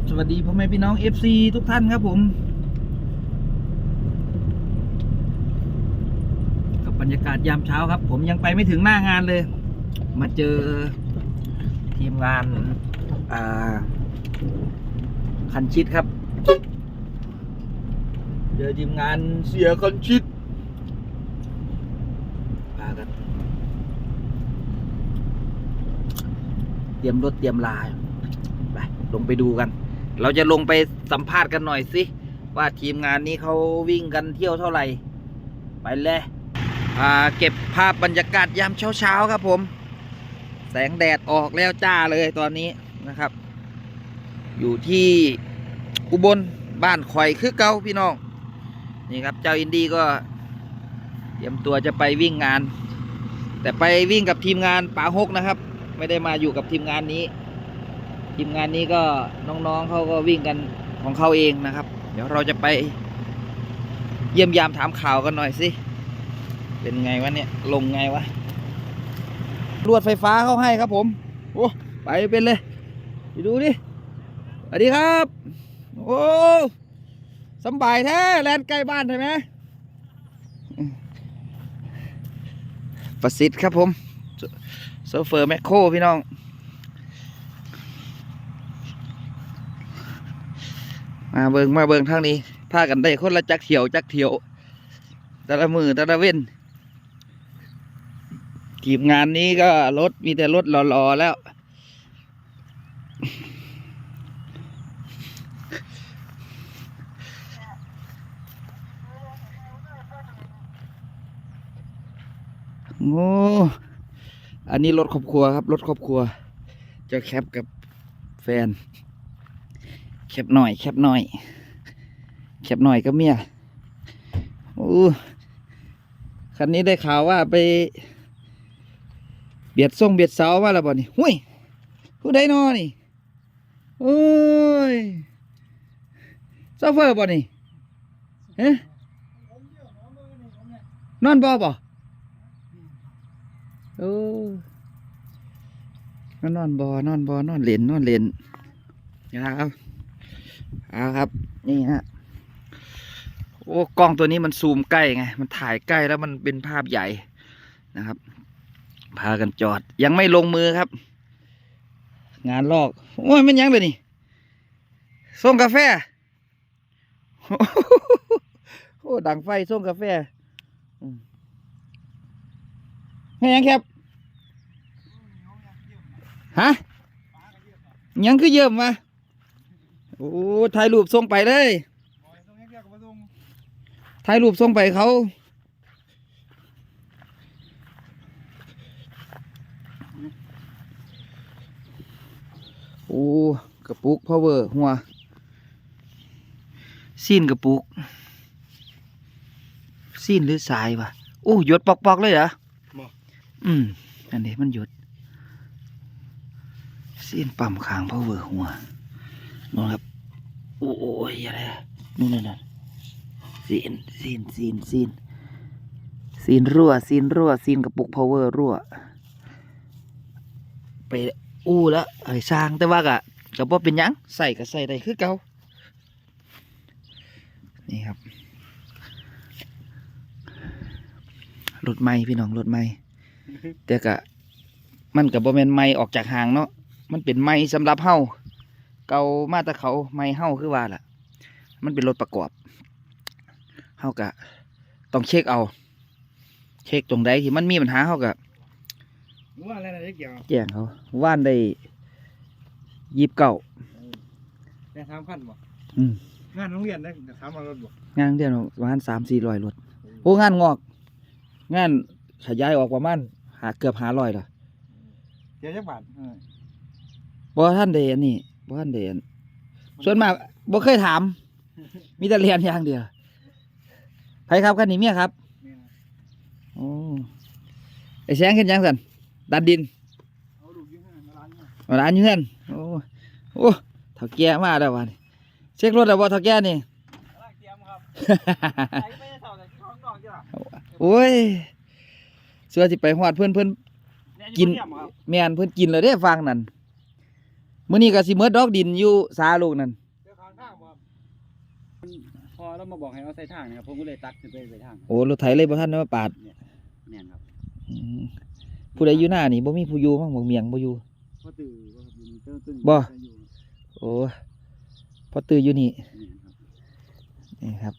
บสวัสดีพ่อแม่พี่น้อง FC ทุกท่านครับผม กับบรรยากาศยามเช้าครับ ผมยังไปไม่ถึงหน้างานเลย มาเจอทีมงานาคันชิดครับ เจอทีมงานเสียคันชิดพากันเตรียมรถเตรียมลายไปลงไปดูกัน เราจะลงไปสัมภาษณ์กันหน่อยสิว่าทีมงานนี้เขาวิ่งกันเที่ยวเท่าไหร่ ไปเลยเก็บภาพบรรยากาศยามเช้าๆครับผม แสงแดดออกแล้วจ้าเลยตอนนี้นะครับ อยู่ที่อุบลบ้านคอยคือเก่าพี่น้อง นี่ครับเจ้าอินดี้ก็เตรียมตัวจะไปวิ่งงาน แต่ไปวิ่งกับทีมงานป่าฮกนะครับ ไม่ได้มาอยู่กับทีมงานนี้ ทีมงานนี้ก็น้องๆเขาก็วิ่งกันของเขาเองนะครับ เดี๋ยวเราจะไป เยี่ยมยามถามข่าวกันหน่อยสิ เป็นไงวะเนี่ย ลงไงวะลวดไฟฟ้าเขาให้ครับผมโอ้ไปเป็นเลยไปดูดิสวัสดีครับ โอ้สบายแท้แลนด์ใกล้บ้านใช่ไหมประสิทธิ์ครับผมโซเฟอร์แมคโครพี่น้อง มาเบิงมาเบิงทางนี้พากันได้คนละจักเถียวจักเถียวแต่ละมือแต่ละเว้นทีมงานนี้ก็รถมีแต่รถหล่อๆแล้ว โอ้อันนี้รถครอบครัวครับ รถครอบครัว จะแคปกับแฟน แคปหน่อย แคปหน่อย แคปหน่อยก็เมียโอ้คันนี้ได้ข่าวว่าไป เบียดส่งเบียดเสาว่าล้วบ่นี่หุ้ยผู้ใดนอนี่โอ้ยโซเฟอร์บ่นี่เฮ้นอนบ่บ่โอ้นอนบ่นอนบ่นอนเล่นนอนเล่นนะครับ เอาครับ นี่ฮะโอ้กล้องตัวนี้มันซูมใกล้ไง มันถ่ายใกล้แล้วมันเป็นภาพใหญ่นะครับ พากันจอดยังไม่ลงมือครับ งานลอก โอ้ยมันยังเลยนี่ส่งกาแฟ โอ้ดังไฟส่งกาแฟอืมให้ยังครับฮะยังคือเยิ่มมา โอ้ถ่ายรูปส่งไปเลยถ่ายรูปส่งไปเขาโอ้กระปุกพาวเวอร์หัวซีนกระปุกซีนหรือสายวะโอ้หยดปอกๆเลยเหรอบ่อืมอันนี้มันหยดซีนปั๊มคางพาวเวอร์หัวนู่นครับ โอ้ยอะไรอะนู่นนั่นนั่นซีนซีนซีนซีนซีนรั่วซีนรั่วซีนกระปุกพาวเวอร์รั่ว ไปอู้แล้วไอ้สร้างแต่ว่ากะก็บ่เป็นหยังใส่ก็ใส่ได้คือเก่านี่ครับรถใหม่พี่น้องรถใหม่แต่กะมันกับบ่แม่นใหม่ออกจากห้างเนาะมันเป็นใหม่สำหรับเฮา เก่ามาแต่เขาใหม่เฮาคือว่าล่ะ มันเป็นรถประกอบเฮากะต้องเช็คเอา เช็คตรงใดที่มันมีปัญหาเฮากะว่าอะไรนะเกี่ยวแจ้งเขาว่านได้ยีบเก่าแต่สามพันบ่อืมงานโรงเรียนได้แต่สามพันรถบ่งานเดียวประมาณสามสี่ร้อยรถโอ้งานงอก งานขยายออกประมาณหาเกือบหาร้อยละเดี๋ยวจักบาทเออบ่ท่านเดอันนี่ บ่ท่านเดอันส่วนมากบ่เคยถาม มีแต่เรียนอย่างเดียวใครครับคันนี้เมียครับเนี่ยนะโอ้ไอ้แสงขึ้นยังสันดันดินเอาลูกอยืมให้มาร้านเนี่ยมาร้านอยู่เฮือนโอ้โอ้เถ่าแก่มาแล้ววันเช็ครถแล้วบ่เถ่าแก่นี่กำลังเตรียมครับไปไปเท่าแต่ที่ห้องนอกจ้ะโอ้ยเสื้อสิไปหอดเพื่อนเพื่อนเยกินเยี่ยมครับแม่นเพื่อนกินเลยได้ฟังนั่น มื้อนี้ก็สิเมิดดอกดินอยู่สาลูกนั่นเดี๋ยวข้างทางบ่ครับพอเรามาบอกให้เอาใส่ทางนะครับผมก็เลยตัดขึ้นไปใส่ทางโอ้รถไถเลยบ่ทันได้มาปาดแม่นครับอืมผู้ใดอยู่หน้านี่บ่มีผู้อยู่มั้งบ่เมียงบ่อยู่พอตื่นบ่ครับอยู่นี่ตื่นตื่นบ่ อยู่โอ้พอตื้ออยู่นี่แม่นครับนี่ครับ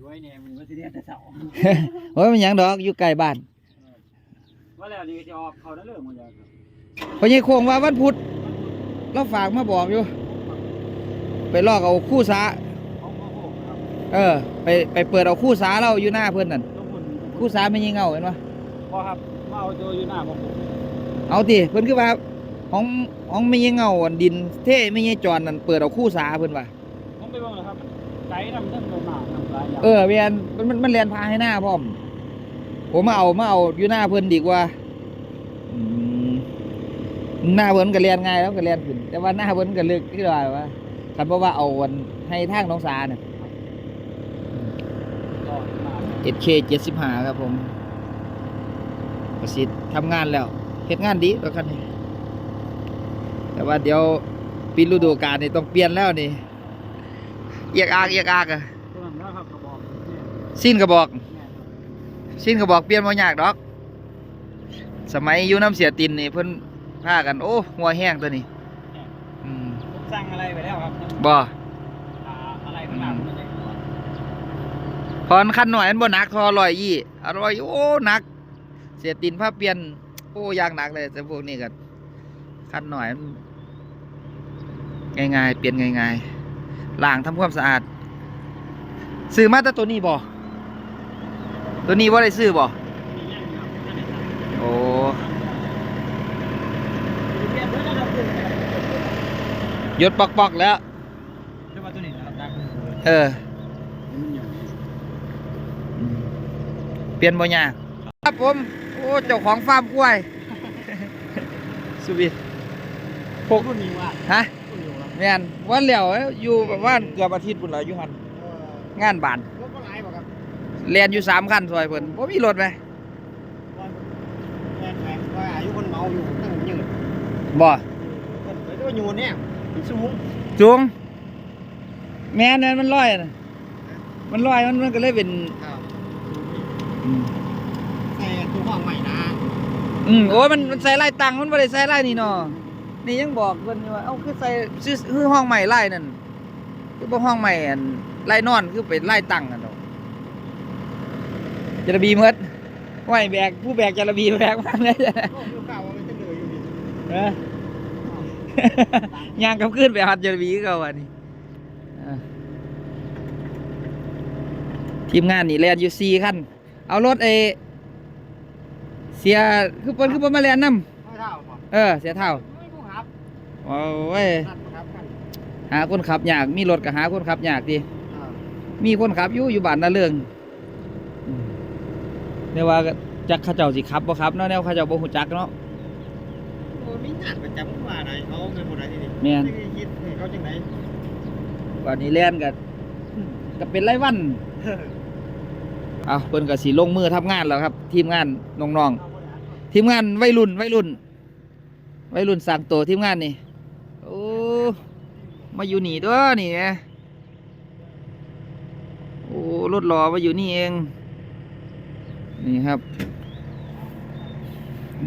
ด้วยเนี่ยมันว่าสิเรียนแต่เช้าโอ้ยมันหยังดอกอยู่ใกล้บ้านว่าแล้วนี่จะออกเขาได้เรื่องหมดแล้วครับ พ่อใหญ่โคงว่าวันพุธเราฝากมาบอกอยู่ ไปลอกเอาคู่สาเขาเขาโหกครับเออ ไปไปเปิดเอาคู่สาเราอยู่หน้าเพิ่นนั่นต้องหุ่นคู่สาไม่ยิงเงาเห็นปะพอครับมาเอาตัวอยู่หน้าผมเอาติเพิ่นคือว่าของของไม่ยิงเงาอันดิน เท่ไม่ยิงจอนนั่นเปิดเอาคู่สาเพิ่นว่าผมไปเบิ่งแล้วครับไกด์นำเรื่องเลยมาทำหลายอย่างเออเวียนมันมันมันเรียนพาให้หน้าพร้อมผมมาเอามาเอาอยู่หน้าเพิ่นดีกว่าอืม หน้าเพิ่นก็เรียนง่ายแล้วก็เรียนขึ้นแต่ว่าหน้าเพิ่นก็ลึกที่ว่าว่าคันเพราะว่าเอาวันให้ทางน้องสาเนี่ยต่อมา 7K 75ครับผมประสิทธิ์ทำงานแล้วเฮ็ดงานดีแล้วคันนี้แต่ว่าเดี๋ยวปีฤดูกาลนี่ต้องเปลี่ยนแล้วนี่เอียกอากเอียกอากอะตัวนั้นนะครับกะสิ้นกระบอก สิ้นกระบอกเปลี่ยนบ่ยากดอก สมัยอยู่น้ำเสียตินนี่เพิ่น พากัน โอ้หัวแห้งตัวนี้อืมผมสั่งอะไรไปแล้วครับบ่อ่าอะไรข้างหลังมันจะพอนคันหน่อยมันบ่หนักทอร้อยยี่อร่อยโอ้หนัก เสียตินพาเปลี่ยนโอ้ยางหนักเลยแต่พวกนี้ก็คันหน่อยมันง่ายๆเปลี่ยนง่ายๆล้างทำความสะอาดซื้อมาแต่ตัวนี้บ่ตัวนี้บ่ได้ซื้อบ่ มีแย่งครับนั่นเองครับ โอ้ เรียนด้วยนะครับ ยศปอกๆแล้วเรียกว่าตัวนี้นะครับดังเออมันอยู่เปลี่ยนบ่ยากครับผม โอ้เจ้าของฟาร์มกล้วยสุบิพวกรุ่นนี้ว่าฮะรุ่นนี้ว่าแม่นวันแล้วอยู่ประมาณเกือบอาทิตย์พุ่นล่ะอยู่หั่นเอองานบ้านรถก็หลายบ่ครับเรียนอยู่สามคันซอยเพิ่นบ่มีรถไหมวันแม่นแม่นว่าอายุคนเมาอยู่ตั้งยืดบ่เพิ่นไปด้วยยูนเนี่ย มันสูงจุงแม่นนั่นมันลอยน่ะมันลอยมันมันก็เลยเป็นครับอืมแต่ตัวห้องใหม่นะอืมโอ้ยมันมันใส่ลายตังมันบ่ได้ใส่ลายนี่เนาะนี่ยังบอกเพิ่นอยู่ว่าเอ้าคือใส่ซื้อคือห้องใหม่ลายนั่นคือบ่ห้องใหม่อันลายนอนคือเป็นลายตังนั่นเนาะจระบีหมดไหวแบกผู้แบกจระบีแบกมาเลยโอ้ยกล่าวว่ามันจะเหนื่อยอยู่นี่เออ ย่างกลับขึ้นไปหัดจระบีคือเก่าอันนี้เออทีมงานนี่แล่นอยู่สี่คันเอารถไอเสียคือเพิ่นคือเพิ่นมาแล่นนำไม่เท่าบ่เออ เสียเท่าไม่ผู้ครับโอ้ยนั่นบ่ครับกันหาคนขับยาก มีรถก็หาคนขับยากดิอ่ามีคนขับอยู่อยู่บ้านนาเรื่องอืมเรียกว่าจักเขาเจ้าสิขับบ่ขับเนาะแนวเขาเจ้าบ่ฮู้จักเนาะโอ้ มีงานประจำว่าไหนเขาเงินบ่ได้ที่นี่แม่นจะคิดให้เขาจังไดวันนี้แล่นก็ก็เป็นรายวันเอาเพิ่นก็สิลงมือทำงานแล้วครับ ทีมงานน้องๆทีมงานวัยรุ่นวัยรุ่นวัยรุ่นสร้างตัวทีมงานนี่โอ้มาอยู่นี่เด้อนี่แหมโอ้รถหล่อมาอยู่นี่เองนี่ครับ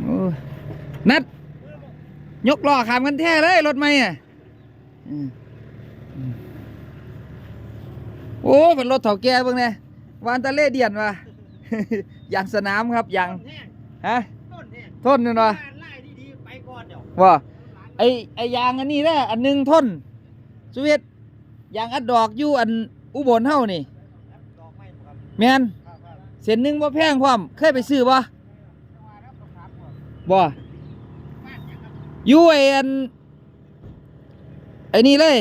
โอ้นัด ยกล้อขามกันแท้เลยรถไม่อะอืมอืมโอ้เป็นรถเถาแก่เบิ่งเนี่ยวานตะเล่เดียนว่ะยางสนามครับยางแห้งฮะต้นแห้งทนนี่บ้าเนาะนไล่ดีๆไปก่อนเดี๋ยวว่าไอไอยางอันนี้แหละอันหนึงทนสวีทยางอัดดอกอยู่อันอุบลเฮานี่ดอกไม้บ่ครับแม่นครับครับเส้นหนึงบ่แพงพร้อมเคยไปซื้อบ่ว่าครับ ยังครับอยู่ไออันไอนี่เลย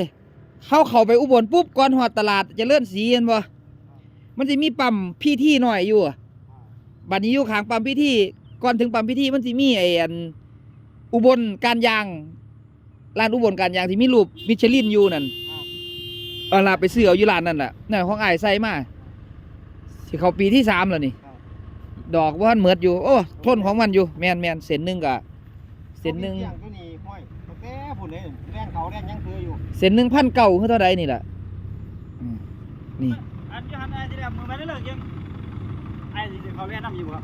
เข้าเขาไปอุบลปุ๊บก่อนหอดตลาดจะเลื่อนสีเห็นบ่มันจะมีปั๊มพี่ที่หน่อยอยู่อะบัดนี้อยู่ขางปั๊มพี่ที่ก่อนถึงปั๊มพี่ที่มันจะมีไออันอุบลการยางร้านอุบลการยางที่มีรูปมิชลินอยู่นั่นเอาละไปซื้อเอาอยู่ร้านนั่นแหละนั่นของอ้ายใส่มาสิเขาปีที่สามแล้วนี่ ดอกว่านเหมือดอยู่ โอ้ทนของมันอยู่แมนแมนเส้นหนึ่งกะเส้นหนึ่งแต่พุ่นเลยแรง เขาแรงยังคืออยู่เส้นหนึ่งพันเก่าคือเท่าใดนี่ล่ะอืมนี่อันที่หันไอ้ที่แบบมือไปได้เลยยังไอ้ที่เขาเรียนน้ำอยู่ครับ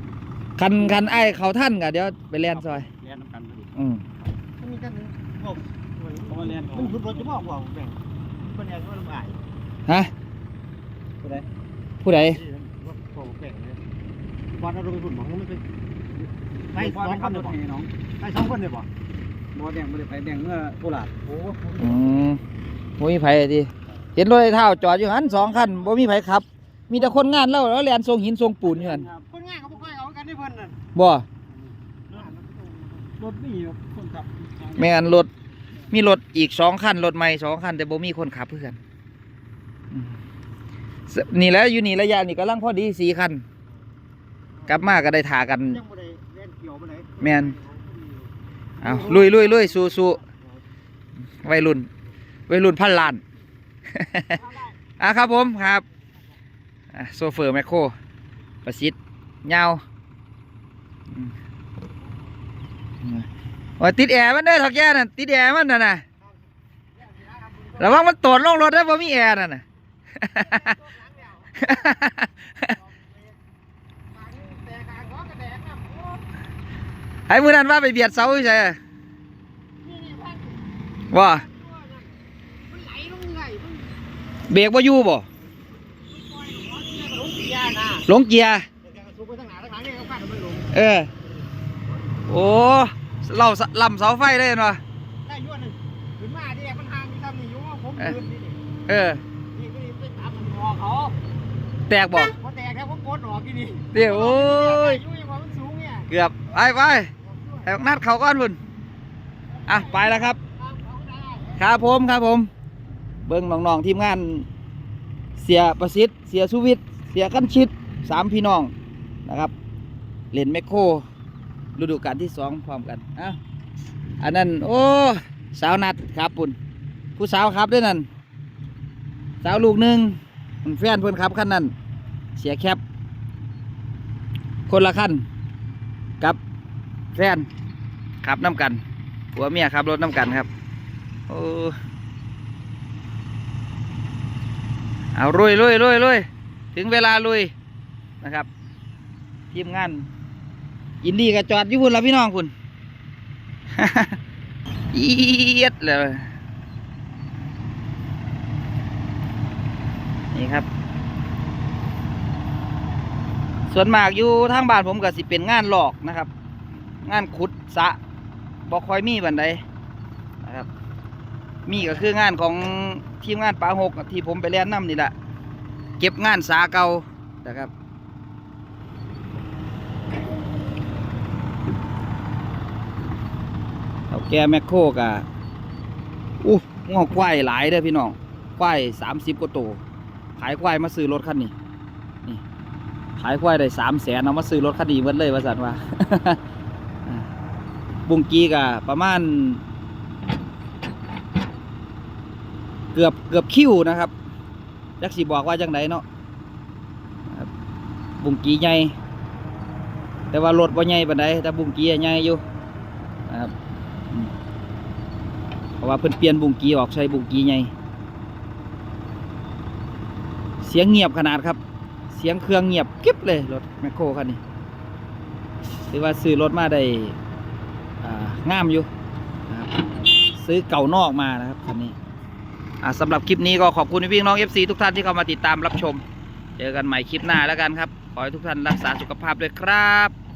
คันคันไอ้ายเขาท่านกะเดี๋ยวไปแล่นซอยเรียนน้ำกันพอดีอืมมันมีกันผมเพราะว่าเรียนมันขึ้นรถจะบอกว่าแบ่งเพิ่นแอนว่าลำบากฮะผู้ใดผู้ใดรถโผล่แบ่งเลยวันเราไปพุ่นหมองมันเป็นไปไปสสอองงคคนนเลเดียยวบ่น้องไปสองคนเลย บ่บอแดงไม่ได้ไปแดงเมื่อโคราชโอ้อืมบ่มีไผดิเห็นรถไอ้เท้าจอดอยู่หันสองคันบ่มีไผขับ มีแต่คนงานแล้วแล้วแล่นทรงหินทรงปูนอยู่หั่นคนง่ายเขาบ่ค่อยเอากันได้เพิ่นนั่นบ่รถนี่คนขับแม่นรถมีรถอีกสองคันรถใหม่สองคันแต่บ่มีคนขับเพื่อนอืมสนี่แหล้วอยู่นี่ระยะนี่กำลังพอดีสี่คัน กลับมาก็ได้ถ่ากัน ยังบ่ได้เล่นเกี่ยวบ่ได้แม่น เอาลุยลุยลุยสู้สู้วัยรุ่นวัยรุ่นพันล้านอะครับผมครับโซเฟอร์แมคโครประสิทธิ์ยาวติดแอร์มันเด้อถักแย่นั่นติดแอร์มันน่ะนะระวังมันตดลงรถได้อบ่มีแอร์นั่นน่ะ ไอ้มือนั้นว่าไปเบียดเสาใช่ไหมว่า มันไหลลงไหลมัน เบรกว่าอยู่บ่ ลงเกียร์นะ หลงเกียร์ เดี๋ยวสูบไปทางหน้าทางหลังนี่เขาคาดว่ามันลง เออ โอ้เราสลำเสาไฟได้เนาะ ได้ยั่วหนึงขึ้นมาที่แรกมันห่างมีทำนี่อยู่ว่าผมยืนนี่นี่ เออ นี่ก็นี่ไปตามมันงอเขา แตกบ่ พอแตกแล้วผมกดออกที่นี่ เดี๋ยวโอ้ย ยุ่ยว่ามันสูงเนี่ย เกือบ ไปไป ให้บักนัดเขาก้อนพุ่นอะไปแล้วครับ ครับผมครับผม เบิ้งน้องๆทีมงาน เสียประสิทธิ์เสียสุวิทย์เสียกันชิดสามพี่น้องนะครับเล่นแมคโครฤดูกาลที่สองพร้อมกันอะอันนั้น โอ้สาวนัดครับปุ่นผู้สาวครับด้วยนั่นสาวลูกหนึ่งแฟนเพื่อนครับคันนั้นเสียแคปคนละคันกับ แฟนขับน้ำกันผัวเมียขับรถน้ำกันครับโอ้เอาลุยลุยลุยลุยถึงเวลาลุยนะครับ ทีมงานอินดี้ก็จอดยู่พุ่นละพี่น้องคุณเอียดเลยนี่ครับ ส่วนมากอยู่ทางบ้านผมก็สิเป็นงานหลอกนะครับ งานขุดสะบ่ค่อยมีบันไดนะครับ มีก็คืองานของทีมงานปาหกที่ผมไปเรียนน้ำนี่แหละเก็บงานสาเก่านะครับเอาแกแมคโครกะอู้งอกควายหลายเด้อพี่น้องควายสามสิบกว่าตัวขายควายมาซื้อรถคันนี้นี่ขายควายได้สามแสนเอามาซื้อรถคันนี้เบิดเลยว่าสันว่า บุงกีกะประมาณ เกือบเกือบคิวนะครับจักสิบอกว่าจังไดเนาะบุงกีใหญ่แต่ว่ารถบ่ใหญ่ปานใดแต่บุงกีใหญ่อยู่นะครับเพราะว่าเพิ่นเปลี่ยนบุงกีออกใช้บุงกีใหญ่เสียงเงียบขนาดครับ เสียงเครื่องเงียบกิ๊บเลยรถแมคโครคันนี้ถือว่าซื้อรถมาได้ งามอยู่นะครับซื้อเก่านอกมานะครับคันนี้สำหรับคลิปนี้ก็ขอบคุณพี่น้อง FC ทุกท่านที่เข้ามาติดตามรับชม เจอกันใหม่คลิปหน้าแล้วกันครับ ขอให้ทุกท่านรักษาสุขภาพด้วยครับ